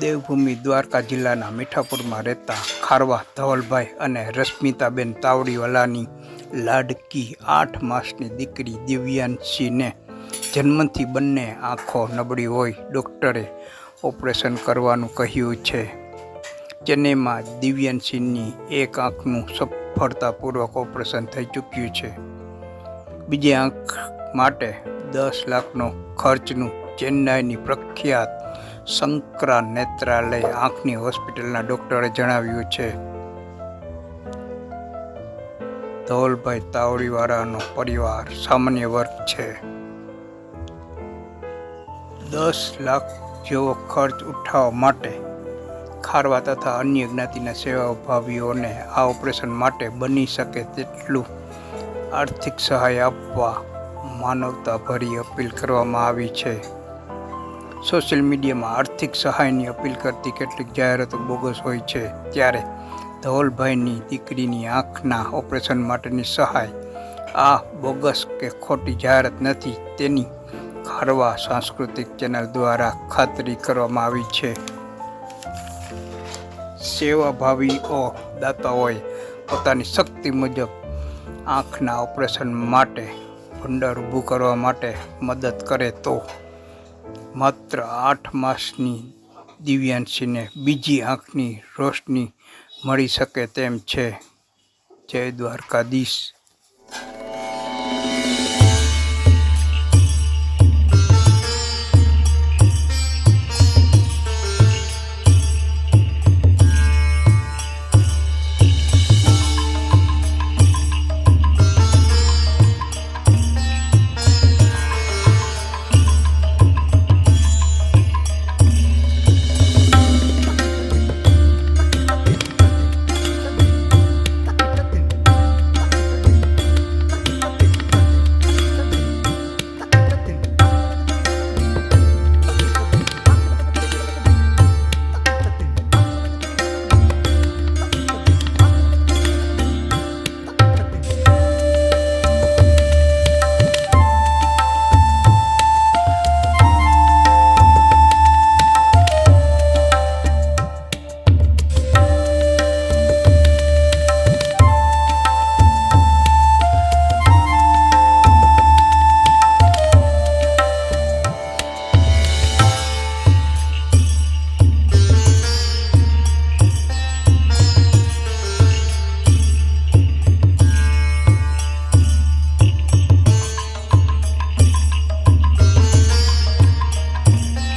દેવભૂમિ દ્વારકા જિલ્લાના મીઠાપુરમાં રહેતા ખારવા ધવલભાઈ અને રશ્મિતાબેન તાવડીવાલાની લાડકી આઠ માસની દીકરી દિવ્યાંશીને જન્મથી બંને આંખો નબળી હોય, ડૉક્ટરે ઓપરેશન કરવાનું કહ્યું છે. ચેન્નઈમાં દિવ્યાંશીની એક આંખનું સફળતાપૂર્વક ઓપરેશન થઈ ચૂક્યું છે. બીજી આંખ માટે દસ લાખનો ખર્ચનું ચેન્નાઈની પ્રખ્યાત શંકરા નેત્રાલય આંખની હોસ્પિટલના ડૉક્ટરે જણાવ્યું છે. ધોલભાઈ તાવડીવાળાનો પરિવાર સામાન્ય વર્ગ છે. દસ લાખ જેવો ખર્ચ ઉઠાવવા માટે ખારવા તથા અન્ય જ્ઞાતિના સેવાભાવીઓને આ ઓપરેશન માટે બની શકે તેટલું આર્થિક સહાય આપવા માનવતાભરી અપીલ કરવામાં આવી છે. સોશિયલ મીડિયામાં આર્થિક સહાયની અપીલ કરતી કેટલીક જાહેરાતો બોગસ હોય છે. ત્યારે ધવલભાઈની દીકરીની આંખના ઓપરેશન માટેની સહાય. આ બોગસ કે ખોટી જાહેરાત નથી, તેની ખારવા સાંસ્કૃતિક ચેનલ દ્વારા ખાતરી કરવામાં આવી છે. સેવાભાવીઓ દાતાઓએ પોતાની શક્તિ મુજબ આંખના ઓપરેશન માટે ભંડાર ઊભું કરવા માટે મદદ કરે તો માત્ર આઠ માસની દિવ્યાંશીને બીજી આંખની રોશની મળી શકે તેમ છે. જય દ્વારકાધીશ.